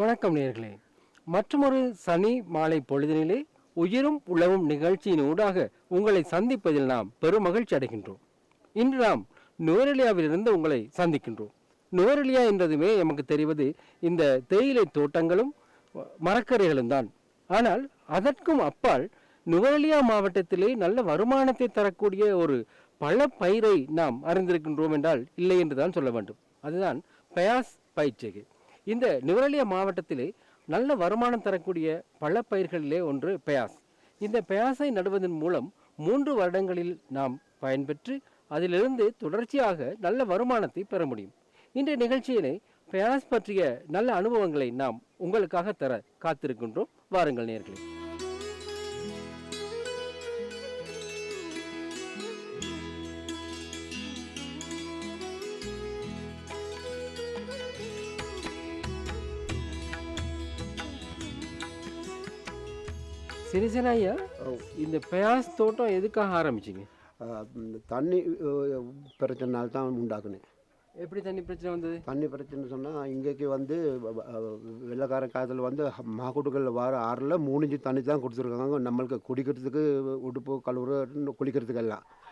வணக்கம் நேர்களே. மற்றொரு சனி மாலை பொழுதினிலே உயிரும் உழவும் நிகழ்ச்சியின் ஊடாக உங்களை சந்திப்பதில் நாம் பெரும் மகிழ்ச்சி அடைகின்றோம். இன்று நாம் நுவரெலியாவிலிருந்து உங்களை சந்திக்கின்றோம். நுவரெலியா என்றதுமே நமக்கு தெரிவது இந்த தேயிலை தோட்டங்களும் மரக்கரைகளும் தான். ஆனால் அதற்கும் அப்பால் நுவரெலியா மாவட்டத்திலே நல்ல வருமானத்தை தரக்கூடிய ஒரு பல பயிரை நாம் அறிந்திருக்கின்றோம் என்றால் இல்லை என்று தான் சொல்ல வேண்டும். அதுதான் பயாஸ் பயிற்சிகை இந்த நுவரெலியா மாவட்டத்திலே நல்ல வருமானம் தரக்கூடிய பல பயிர்களிலே ஒன்று பெயாஸ். இந்த பெயாஸை நடுவதன் மூலம் மூன்று வருடங்களில் நாம் பயன்பெற்று அதிலிருந்து தொடர்ச்சியாக நல்ல வருமானத்தை பெற முடியும். இன்றைய நிகழ்ச்சியினை பெயாஸ் பற்றிய நல்ல அனுபவங்களை நாம் உங்களுக்காக தர காத்திருக்கின்றோம். வாருங்கள் நேர்களே. சிறிசன் ஐயா இந்த பெயாஸ் தோட்டம் எதுக்காக ஆரம்பிச்சிங்க? தண்ணி அஹ், பிரச்சனைனால தான் உண்டாக்குனேன். எப்படி தண்ணி பிரச்சனை வந்தது? தண்ணி பிரச்சனை சொன்னால் இங்கேக்கு வந்து வெள்ளைக்கார காலத்தில் வந்து மாக்குட்டுகளில் வர ஆறில் மூணு இன்ச்சு தண்ணி தான் கொடுத்துருக்காங்க. நம்மளுக்கு குடிக்கிறதுக்கு உடுப்பு கழுவுற குளிக்கிறதுக்கு எல்லாம் அஹ், இப்ப நம்ம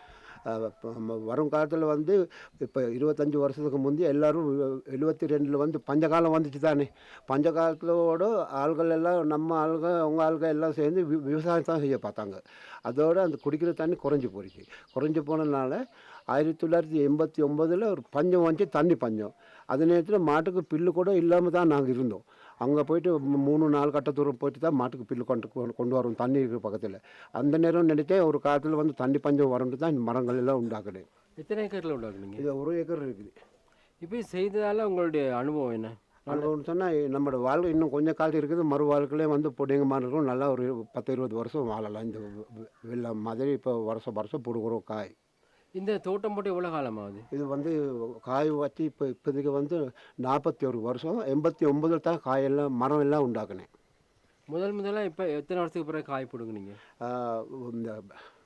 வரும் காலத்தில் வந்து இப்போ இருபத்தஞ்சி வருஷத்துக்கு முந்தைய எல்லோரும் எழுபத்தி ரெண்டில் வந்து பஞ்சகாலம் வந்துச்சு தானே. பஞ்சகாலத்தோட ஆள்கள் எல்லாம் நம்ம ஆளுங்க அவங்க ஆளுங்க எல்லாம் சேர்ந்து வி- விவசாயம் தான் செய்ய பார்த்தாங்க. அதோடு அந்த குடிக்கிற தண்ணி குறைஞ்சி போயிடுச்சு. குறைஞ்சி போனதுனால ஆயிரத்தி தொள்ளாயிரத்தி எண்பத்தி ஒம்பதில் ஒரு பஞ்சம் வந்துச்சு தண்ணி பஞ்சம். அதே நேரத்தில் மாட்டுக்கு பில்லு கூட இல்லாமல் தான் நாங்கள் இருந்தோம். அங்கே போயிட்டு மூணு நாலு கட்ட தூரம் போயிட்டு தான் மாட்டுக்கு பில்லு கொண்டு கொண்டு- வரோம் தண்ணி இருக்கிற பக்கத்தில். அந்த நேரம் நினைச்சேன் ஒரு காலத்தில் வந்து தண்ணி பஞ்சம் வரண்டு தான் இந்த மரங்கள் எல்லாம் உண்டாக்குனேன் எத்தனை ஏக்கரில் உண்டாக்குனீங்க இது ஒரு ஏக்கர் இருக்குது. இப்போ செய்ததால உங்களுடைய அனுபவம் என்ன? அனுபவம்னு சொன்னால் நம்மளோட வாழ்க்கை இன்னும் கொஞ்சம் காலம் இருக்குது. மறு வாழ்க்கையிலே வந்து பொடிங்க மாதிரி இருக்கும். நல்லா ஒரு பத்து இருபது வருஷம் வாழலாம். இந்த வெள்ளம் மாதிரி இப்போ வருஷம் வருஷம் பிடுங்குறோம் காய். இந்த தோட்டம் போட்டு எவ்வளோ காலம் ஆகுது இது வந்து காய் வச்சு இப்போ இப்போதைக்கு வந்து நாற்பத்தி ஒரு வருஷம் எண்பத்தி ஒம்பதில் தான் காயெல்லாம் மரம் எல்லாம் உண்டாக்குனேன். முதல் முதல்ல இப்போ எத்தனை வருஷத்துக்கு பிறகு காய் போடுங்க ஆஹ் இந்த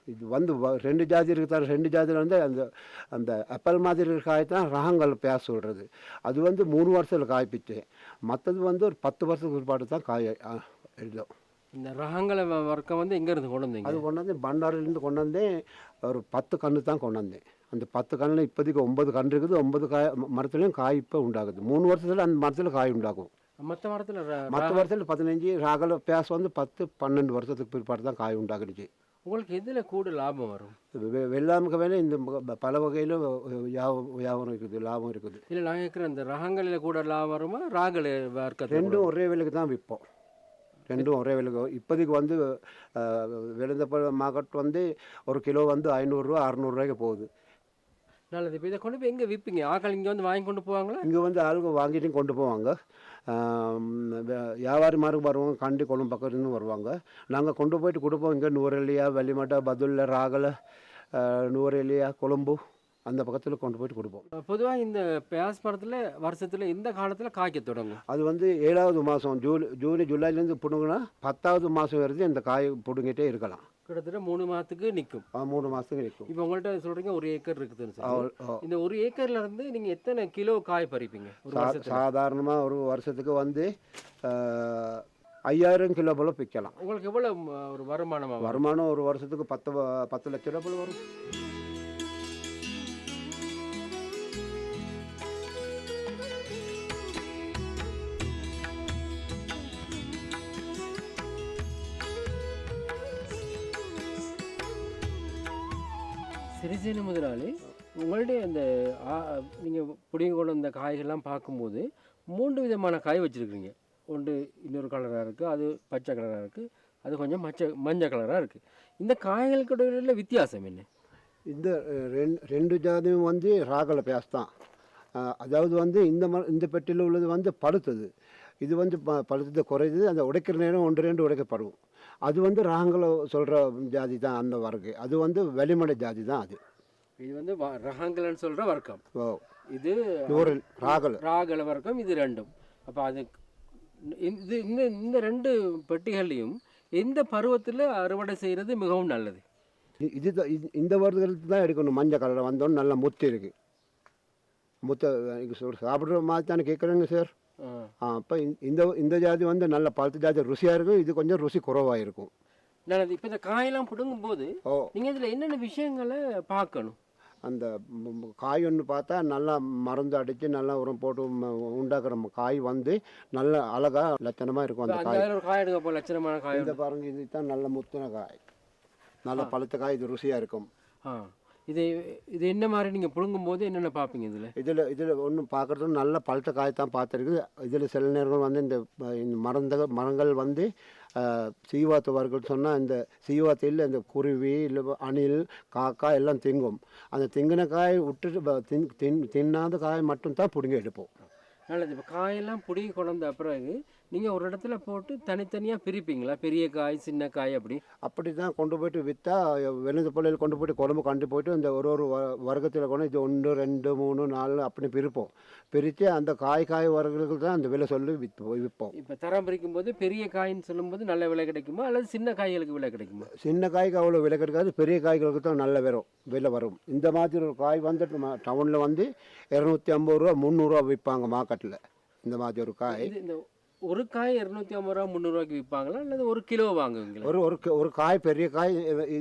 இது வந்து ரெண்டு ஜாதி இருக்குது ரெண்டு ஜாதியில் வந்து அந்த அந்த அப்பல் மாதிரி இருக்கிற காய் தான் ரகங்கள் பேச சொல்கிறது அது வந்து மூணு வருஷத்தில் காய்ப்பிச்சேன். மற்றது வந்து ஒரு பத்து வருஷத்துக்கு பிற்பாடு தான் காய் எழுதும் இந்த ரகங்களை வர்க்கம் வந்து எங்கேருந்து கொண்டு வந்தீங்க? அது கொண்டு வந்து பண்டாரிலேருந்து கொண்டு வந்தேன் ஒரு பத்து கன்று தான் கொண்டு வந்தேன். அந்த பத்து கண்ணில் இப்போதைக்கு ஒன்பது கன்று இருக்குது. ஒன்பது காய் மரத்துலேயும் காய் இப்போ உண்டாகுது. மூணு வருஷத்தில் அந்த மரத்தில் காய் உண்டாகும். மற்ற மரத்தில் மற்ற வருஷத்தில் பதினஞ்சு ராகல பேச வந்து பத்து பன்னெண்டு வருஷத்துக்கு பிற்பாடு தான் காய் உண்டாகுச்சு உங்களுக்கு எதில் கூட லாபம் வரும்? வெள்ளாமுக்கு வேலை இந்த பல வகையிலும் வியாபாரம் இருக்குது லாபம் இருக்குது. இல்லை நான் கேட்குற இந்த ரகங்களில் கூட லாபம் வருமா? ராகல ரெண்டும் ஒரே விலைக்கு தான் விற்போம். ரெண்டும் ஒரே விலைக்கு இப்போதைக்கு வந்து விழுந்த மார்க்கெட் வந்து ஒரு கிலோ வந்து ஐநூறுரூவா அறநூறுரூவாய்க்கு போகுது. நல்லது. இப்போ இதை கொண்டு போய் எங்கே விற்பீங்க? ஆக்கள் இங்கே வந்து வாங்கி கொண்டு போவாங்களா? இங்கே வந்து ஆளுங்க வாங்கிட்டு கொண்டு போவாங்க. வியாபாரி மாதிரி வருவாங்க கண்டி கொழும்பு பக்கத்துலேருந்து வருவாங்க. நாங்கள் கொண்டு போயிட்டு கொடுப்போம். இங்கே நூரெலியா வெள்ளிமட்டை பதுல்ல ராகலை நூரெலியா கொழும்பு. அந்த பக்கத்தில் கொண்டு போயிட்டு கொடுப்போம். பொதுவாக இந்த பியாஸ் மரத்தில் வருஷத்தில் இந்த காலத்தில் காய்க்க தொடங்கும். அது வந்து ஏழாவது மாதம் ஜூலை ஜூன் ஜூலைலேருந்து பிடுங்கினா பத்தாவது மாதம் வரைக்கும் இந்த காய் பிடுங்கிட்டே இருக்கலாம். கிட்டத்தட்ட மூணு மாதத்துக்கு நிற்கும் மூணு மாதத்துக்கு நிற்கும் இப்போ உங்கள்கிட்ட சொல்கிறீங்க ஒரு ஏக்கர் இருக்குதுன்னு ஆ. இந்த ஒரு ஏக்கர்ல இருந்து நீங்கள் எத்தனை கிலோ காய் பறிப்பீங்க? சாதாரணமாக ஒரு வருஷத்துக்கு வந்து ஐயாயிரம் கிலோ போல் விற்கலாம் உங்களுக்கு எவ்வளோ ஒரு வருமானமாக வரும் வருமானம் ஒரு வருஷத்துக்கு பத்து பத்து லட்ச ரூபா போல் வரும். சிறிசேன முதலாளி உங்களுடைய அந்த நீங்கள் பிடிங்க கொண்டு வந்த காய்கள்லாம் பார்க்கும்போது மூன்று விதமான காய் வச்சுருக்குறீங்க. ஒன்று இன்னொரு கலராக இருக்குது அது பச்சை கலராக இருக்குது அது கொஞ்சம் மச்ச மஞ்சள் கலராக இருக்குது இந்த காய்களுக்கு இடையில வித்தியாசம் என்ன? இந்த ரெண்டு ரெண்டு ஜாதியும் வந்து ராகல பேஸ் தான் அதாவது வந்து இந்த ம இந்த பெட்டியில் உள்ளது வந்து பழுத்தது. இது வந்து ப பழுத்தது குறையுது அந்த உடைக்கிற நேரம் ஒன்று ரெண்டு உடைக்கப்படும். அது வந்து ராகங்களை சொல்கிற ஜாதி தான் அந்த வர்க்கு. அது வந்து வெளிமடை ஜாதி தான் அது. இது வந்து ரகங்கள்னு சொல்கிற வர்க்கம். ஓ. இது நூறு ராகல். ராகல வர்க்கம் இது ரெண்டும். அப்போ அது இது இந்த இந்த ரெண்டு பெட்டிகள்லையும் எந்த பருவத்தில் அறுவடை செய்கிறது மிகவும் நல்லது? இது- இந்த வருடத்துக்கு தான் எடுக்கணும். மஞ்சள் கலர் வந்தோன்னு நல்லா முத்து இருக்குது முத்த சொல் சாப்பிட்ற மாதிரி தானே கேட்குறேங்க சார் ஆ அப்போ இந்த இந்த ஜாதி வந்து நல்ல பழுத்த ஜாதி ருசியாக இருக்கும். இது கொஞ்சம் ருசி குறைவாக இருக்கும் நல்லது இப்போ இந்த காயெல்லாம் பிடுங்கும் போது ஓ. நீங்கள் இதில் என்னென்ன விஷயங்களை பார்க்கணும் அந்த காய் ஒன்று பார்த்தா நல்லா மருந்து அடித்து நல்லா உரம் போட்டு உண்டாக்குற காய் வந்து நல்ல அழகா லட்சணமாக இருக்கும் அந்த காய். காய் எடுக்க லட்சணமான காய் இந்த பாருங்க இது தான் நல்ல முத்தின காய். நல்ல பழுத்த காய் இது ருசியாக இருக்கும். இது இது என்ன மாதிரி நீங்கள் பிடுங்கும் போது என்னென்ன பார்ப்பீங்க இதில்? இதில் இதில் ஒன்று பார்க்குறது நல்ல பழுத்த காய் தான் பார்த்துருக்கு இதில் சில நேரங்கள் வந்து இந்த இந்த மரந்த மரங்கள் வந்து சீவாத்து வர்கள் சொன்னால் இந்த சீவாத்தையில் இந்த குருவி இல்லை அணில் காக்கா எல்லாம் திங்கும். அந்த திங்கின காய் விட்டுட்டு தின் தின் தின்னாத காய் மட்டும் தான் பிடுங்கி எடுப்போம். நல்லது. இப்போ காயெல்லாம் பிடுங்கி கொண்டு வந்த பிறகு நீங்கள் ஒரு இடத்துல போட்டு தனித்தனியாக பிரிப்பீங்களா? பெரிய காய் சின்ன காய் அப்படி? அப்படி தான் கொண்டு போயிட்டு விற்றா வெளுந்த பிள்ளைகள் கொண்டு போயிட்டு குழம்பு கொண்டு போயிட்டு இந்த ஒரு ஒரு வர்க்கத்தில் கொண்டு இது ஒன்று ரெண்டு மூணு நாலு அப்படி பிரிப்போம். பிரித்து அந்த காய் காய் வர்க்கங்களுக்கு தான் அந்த விலை சொல்லி விற்போம் விற்போம். இப்போ தரம் பிரிக்கும் போது பெரிய காயின்னு சொல்லும்போது நல்ல விலை கிடைக்குமா? அல்லது சின்ன காய்களுக்கு விலை கிடைக்குமா? சின்ன காய்க்கு அவ்வளோ விலை கிடைக்காது பெரிய காய்களுக்கு தான் நல்ல வரும் விலை வரும். இந்த மாதிரி ஒரு காய் வந்துட்டு டவுனில் வந்து இரநூத்தி ஐம்பது ரூபா முந்நூறுரூவா விற்பாங்க மார்க்கெட்டில் இந்த மாதிரி ஒரு காய். இது இந்த ஒரு காய் இரநூத்தி ஐம்பது ரூபா முந்நூறுவாய்க்கு விற்பாங்களா? அல்லது ஒரு கிலோ வாங்குவீங்களா? ஒரு ஒரு ஒரு காய் பெரிய காய்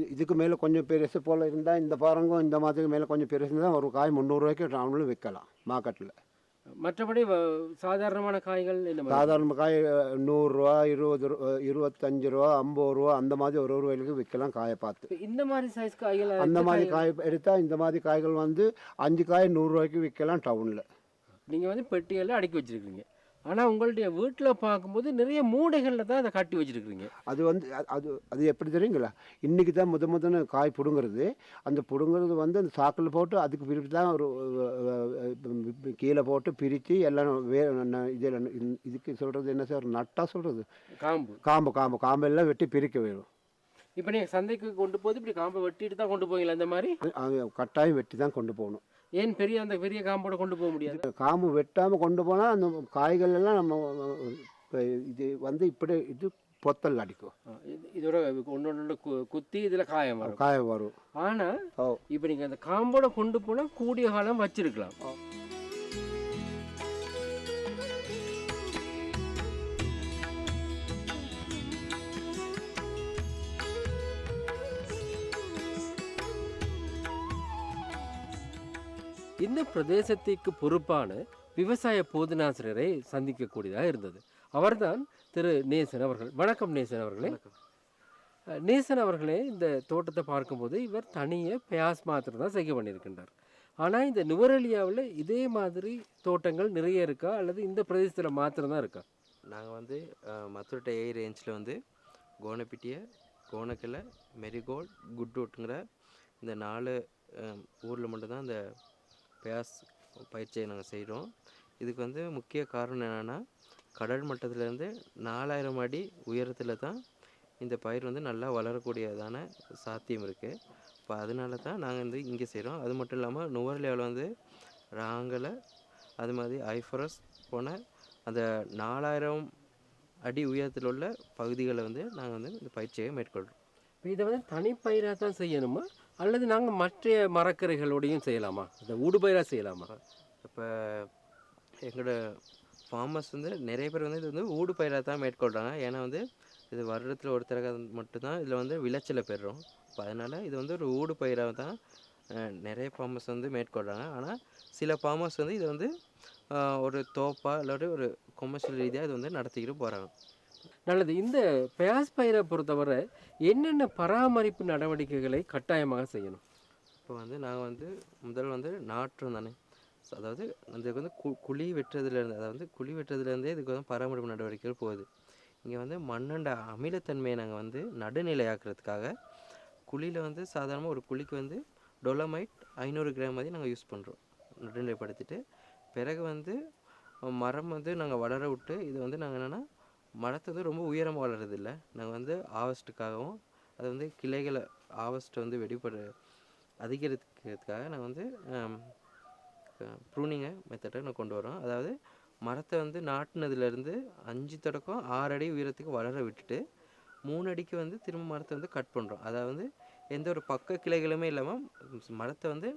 இதுக்கு மேலே கொஞ்சம் பெருசு போல் இருந்தால் இந்த பாருங்க இந்த மாதிரி மேலே கொஞ்சம் பெருசு இருந்தால் ஒரு காய் முந்நூறுரூவாய்க்கு டவுனில் விற்கலாம் மார்க்கெட்டில் மற்றபடி சாதாரணமான காய்கள்? சாதாரண காய் நூறுரூவா இருபது ரூ- அஹ், இருபத்தஞ்சு ரூபா ஐம்பது ரூபா அந்த மாதிரி ஒரு ஒரு வயலுக்கு விற்கலாம் காயை பார்த்து. இந்த மாதிரி சைஸ் காய்கள் அந்த மாதிரி காய்- எடுத்தால் இந்த மாதிரி காய்கள் வந்து அஞ்சு காய் நூறுரூவாய்க்கு விற்கலாம் டவுனில். நீங்க வந்து பெட்டியெல்லாம் அடுக்கி வச்சிருக்கீங்க. ஆனா உங்களுடைய வீட்டுல பார்க்கும்போது நிறைய மூடைகள்ல தான் அதை கட்டி வச்சிருக்கீங்க அது வந்து அது அது எப்படி தெரியுங்களா? இன்றைக்கி தான் முத முதன்னு காய் பிடுங்குறது. அந்த பிடுங்குறது வந்து அந்த சாக்கில் போட்டு அதுக்கு பிரித்து தான் ஒரு கீழே போட்டு பிரித்து எல்லாம் வே இதில் இதுக்கு சொல்கிறது என்ன சார்? நட்டா சொல்கிறது காம்பு. காம்பு காம்பு காம்பு எல்லாம் வெட்டி பிரிக்க வேணும். இப்போ நீங்க சந்தைக்கு கொண்டு போது இப்படி காம்பை வெட்டிட்டு தான் கொண்டு போவீங்களா இந்த மாதிரி? கட்டாயம் வெட்டி தான் கொண்டு போகணும். ஏன் பெரிய அந்த பெரிய காம்போட கொண்டு போக முடியாது? காம்பு வெட்டாமல் கொண்டு போனால் அந்த காய்கள் எல்லாம் நம்ம இது வந்து இப்படி இது பொத்தல் அடிக்கும். இதோட ஒன்று ஒன்று குத்தி இதுல காயம் வரும். காயம் வரும். ஆனா ஓ. இப்போ நீங்க அந்த காம்போட கொண்டு போனா கூடிய காலம் வச்சிருக்கலாம். இந்த பிரதேசத்திற்கு பொறுப்பான விவசாய போதனாசிரியரை சந்திக்கக்கூடியதாக இருந்தது. அவர்தான் திரு நேசன் அவர்கள். வணக்கம் நேசன் அவர்களே. நேசன் அவர்களே இந்த தோட்டத்தை பார்க்கும்போது இவர் தனியே பியாஸ் மாத்திரம் தான் செய்ய பண்ணியிருக்கின்றார். ஆனால் இந்த நுவரெலியாவில் இதே மாதிரி தோட்டங்கள் நிறைய இருக்கா? அல்லது இந்த பிரதேசத்தில் மாத்திரம் தான் இருக்கா? நாங்கள் வந்து மத்துரட்டை ஏ ரேஞ்சில் வந்து கோனப்பிட்டிய கோணக்கிளை மெரிகோல்ட் குட்ரூட்டுங்கிற இந்த நாலு ஊரில் மட்டும்தான் இந்த பேஸ் பயிற்சியை நாங்கள் செய்கிறோம் இதுக்கு வந்து முக்கிய காரணம் என்னென்னா கடல் மட்டத்திலேருந்து நாலாயிரம் அடி உயரத்தில் தான் இந்த பயிர் வந்து நல்லா வளரக்கூடியதான சாத்தியம் இருக்குது இப்போ அதனால தான் நாங்கள் வந்து இங்கே செய்கிறோம் அது மட்டும் இல்லாமல் நுவர்லியாவில் வந்து ராங்கலை அது மாதிரி ஐஃபரஸ் போன அந்த நாலாயிரம் அடி உயரத்தில் உள்ள பகுதிகளை வந்து நாங்கள் வந்து இந்த பயிற்சியை மேற்கொள்கிறோம் இப்போ இதை வந்து தனிப்பயிராக தான் செய்யணுமா? அல்லது நாங்கள் மற்ற மரக்கரைகளோடையும் செய்யலாமா? இந்த ஊடுபயிராக செய்யலாமா? இப்போ எங்களோட ஃபார்மர்ஸ் வந்து நிறைய பேர் வந்து இது வந்து ஊடு பயிராக தான் மேற்கொள்கிறாங்க ஏன்னா வந்து இது வருடத்தில் ஒரு தடவை மட்டும்தான் இதில் வந்து விளைச்சலை பெறுறோம். இப்போ அதனால் இது வந்து ஒரு ஊடு பயிராக தான் நிறைய ஃபார்மர்ஸ் வந்து மேற்கொள்கிறாங்க ஆனால் சில ஃபார்மர்ஸ் வந்து இதை வந்து ஒரு தோப்பா இல்லாட்டி ஒரு கொமர்ஷியல் ரீதியாக இது வந்து நடத்திக்கிட்டு போகிறாங்க நல்லது. இந்த பியாஸ் பயிரை பொறுத்தவரை என்னென்ன பராமரிப்பு நடவடிக்கைகளை கட்டாயமாக செய்யணும்? இப்போ வந்து நாங்கள் வந்து முதல் வந்து நாற்றம் தானே. அதாவது இதுக்கு வந்து கு குழி வெட்டுறதுலேருந்து அதாவது வந்து குழி வெட்டுறதுலேருந்தே இதுக்கு வந்து பராமரிப்பு நடவடிக்கைகள் போகுது. இங்கே வந்து மண்ணண்ட அமிலத்தன்மையை நாங்கள் வந்து நடுநிலையாக்குறதுக்காக குழியில் வந்து சாதாரணமாக ஒரு குழிக்கு வந்து டொலமைட் ஐநூறு கிராம் மாதிரி நாங்கள் யூஸ் பண்ணுறோம் நடுநிலைப்படுத்திட்டு. பிறகு வந்து மரம் வந்து நாங்கள் வளர விட்டு இது வந்து நாங்கள் என்னென்னா மரத்தை வந்து ரொம்ப உயரமாக வளர்றதில்லை. நாங்கள் வந்து ஆவஸ்ட்டுக்காகவும் அது வந்து கிளைகளை ஆவஸ்ட்டை வந்து வெடிப்பட அதிகரிக்கிறதுக்காக நாங்கள் வந்து ப்ரூனிங்கை மெத்தடை நான் கொண்டு வரோம். அதாவது மரத்தை வந்து நாட்டினதுலேருந்து அஞ்சு தொடக்கம் ஆறு அடி உயரத்துக்கு வளர விட்டுட்டு மூணு அடிக்கு வந்து திரும்ப மரத்தை வந்து கட் பண்ணுறோம் அதாவது எந்த ஒரு பக்க கிளைகளுமே இல்லாமல் மரத்தை வந்து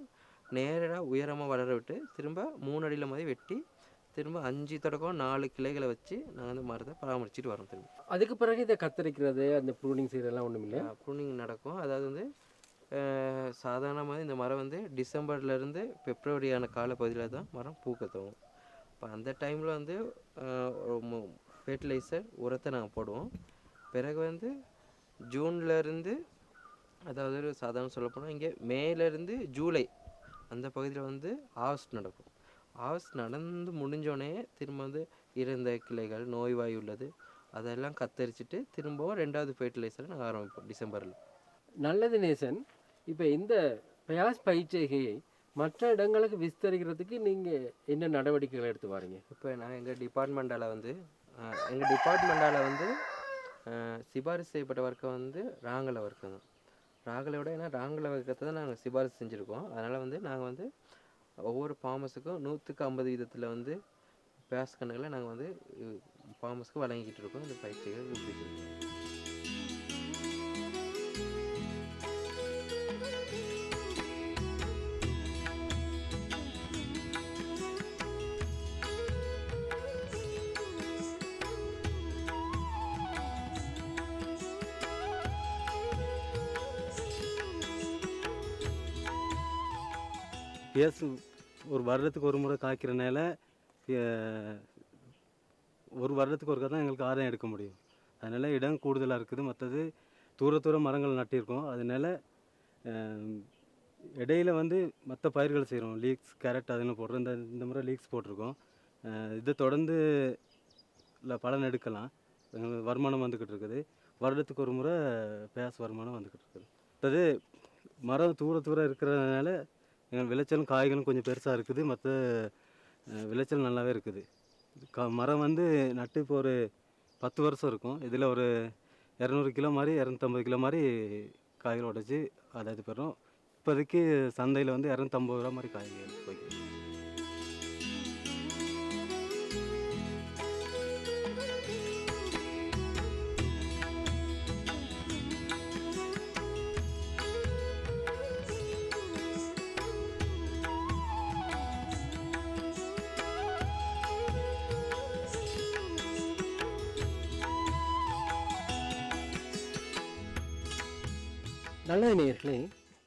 நேராக உயரமாக வளர விட்டு திரும்ப மூணு அடியில் மாதிரி வெட்டி திரும்ப அஞ்சு தொடக்கம் நாலு கிளைகளை வச்சு நாங்கள் வந்து மரத்தை பராமரிச்சுட்டு வரோம் திரும்ப. அதுக்கு பிறகு இதை கத்தரிக்கிறது அந்த ப்ரூனிங் செய்யறதெல்லாம் ஒன்றும் இல்லை ப்ரூனிங் நடக்கும். அதாவது வந்து சாதாரணமாக இந்த மரம் வந்து டிசம்பர்லேருந்து பிப்ரவரியான காலப்பகுதியில் தான் மரம் பூக்க இப்போ அந்த டைமில் வந்து ஃபெர்டிலைசர் உரத்தை நாங்கள் போடுவோம். பிறகு வந்து ஜூன்லேருந்து அதாவது ஒரு சாதாரண சொல்லப்போனால் இங்கே மேலேருந்து ஜூலை அந்த பகுதியில் வந்து ஆவஸ்ட் நடக்கும். ஆவஸ்ட் நடந்து முடிஞ்சோடனே திரும்ப வந்து இறந்த கிளைகள் நோய்வாய் உள்ளது. அதெல்லாம் கத்தரிச்சிட்டு திரும்பவும் ரெண்டாவது ஃபெர்டிலைசரை நாங்கள் ஆரம்பிப்போம் டிசம்பரில். நல்லது நேசன். இப்போ இந்த பிரயாஸ் பயிற்சிகையை மற்ற இடங்களுக்கு விஸ்தரிக்கிறதுக்கு நீங்கள் என்ன நடவடிக்கைகள் எடுத்து வாரீங்க? இப்போ நான் எங்கள் டிபார்ட்மெண்டால் வந்து எங்கள் டிபார்ட்மெண்டால் வந்து சிபாரிசு செய்யப்பட்ட வர்க்கம் வந்து ராங்கல வர்க்கம் தான் ராகலை விட ஏன்னா ராங்கல வர்க்கத்தை தான் நாங்கள் சிபாரிசு செஞ்சுருக்கோம். அதனால் வந்து நாங்கள் வந்து ஒவ்வொரு ஃபார்மஸுக்கும் நூற்றுக்கு ஐம்பது வீதத்தில் வந்து பேஸ் நாங்கள் வந்து ஃபார்மஸுக்கு வழங்கிக்கிட்டு இருக்கோம். இந்த பயிற்சிகள் ஊக்குவிச்சிருக்கோம் பேசு ஒரு வருடத்துக்கு ஒரு முறை காய்க்கிறனால ஒரு வருடத்துக்கு ஒருக்கா தான் எங்களுக்கு ஆதாயம் எடுக்க முடியும். அதனால் இடம் கூடுதலாக இருக்குது. மற்றது தூர தூர மரங்கள் நட்டிருக்கோம். அதனால இடையில் இடையில வந்து மற்ற பயிர்கள் செய்கிறோம் லீக்ஸ் கேரட் அதெல்லாம் போடுறோம் இந்த இந்த முறை லீக்ஸ் போட்டிருக்கோம். இதை தொடர்ந்து இல்லை பலன் எடுக்கலாம். வருமானம் வந்துக்கிட்டு இருக்குது. வருடத்துக்கு ஒரு முறை பேஸ் வருமானம் வந்துக்கிட்டு இருக்குது. மற்றது மரம் தூர தூரம் இருக்கிறதுனால எங்கள் விளைச்சலும் காய்களும் கொஞ்சம் பெருசாக இருக்குது. மற்ற விளைச்சல் நல்லாவே இருக்குது. க மரம் வந்து நட்டு இப்போ ஒரு பத்து வருஷம் இருக்கும். இதில் ஒரு இரநூறு கிலோ மாதிரி இரநூத்தம்பது கிலோ மாதிரி காய்கள் உடச்சி அதை இது பெறும் இப்போதைக்கு சந்தையில் வந்து இரநூத்தம்பது ரூபா மாதிரி காய்கள் போய்க்குது நல்லது நேயர்களே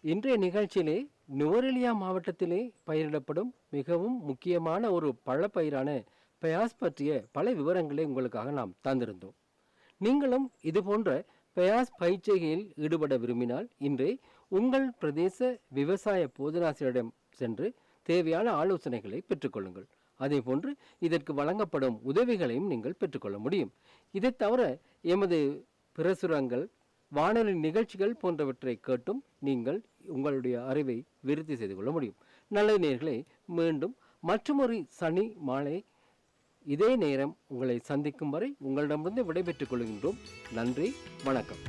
இன்றைய நிகழ்ச்சியிலே நுவரெலியா மாவட்டத்திலே பயிரிடப்படும் மிகவும் முக்கியமான ஒரு பழப்பயிரான பெயாஸ் பற்றிய பல விவரங்களை உங்களுக்காக நாம் தந்திருந்தோம். நீங்களும் இது போன்ற பெயாஸ் பயிற்சிகையில் ஈடுபட விரும்பினால் இன்றே உங்கள் பிரதேச விவசாய போதனாசிரியரிடம் சென்று தேவையான ஆலோசனைகளை பெற்றுக்கொள்ளுங்கள். அதே போன்று இதற்கு வழங்கப்படும் உதவிகளையும் நீங்கள் பெற்றுக்கொள்ள முடியும். இதை தவிர எமது பிரசுரங்கள் வானொலி நிகழ்ச்சிகள் போன்றவற்றை கேட்டும் நீங்கள் உங்களுடைய அறிவை விருத்தி செய்து கொள்ள முடியும். நல்ல நேர்களை மீண்டும் மற்றொரு சனி மாலை. இதே நேரம் உங்களை சந்திக்கும் வரை உங்களிடமிருந்து விடைபெற்றுக் கொள்கின்றோம். நன்றி வணக்கம்.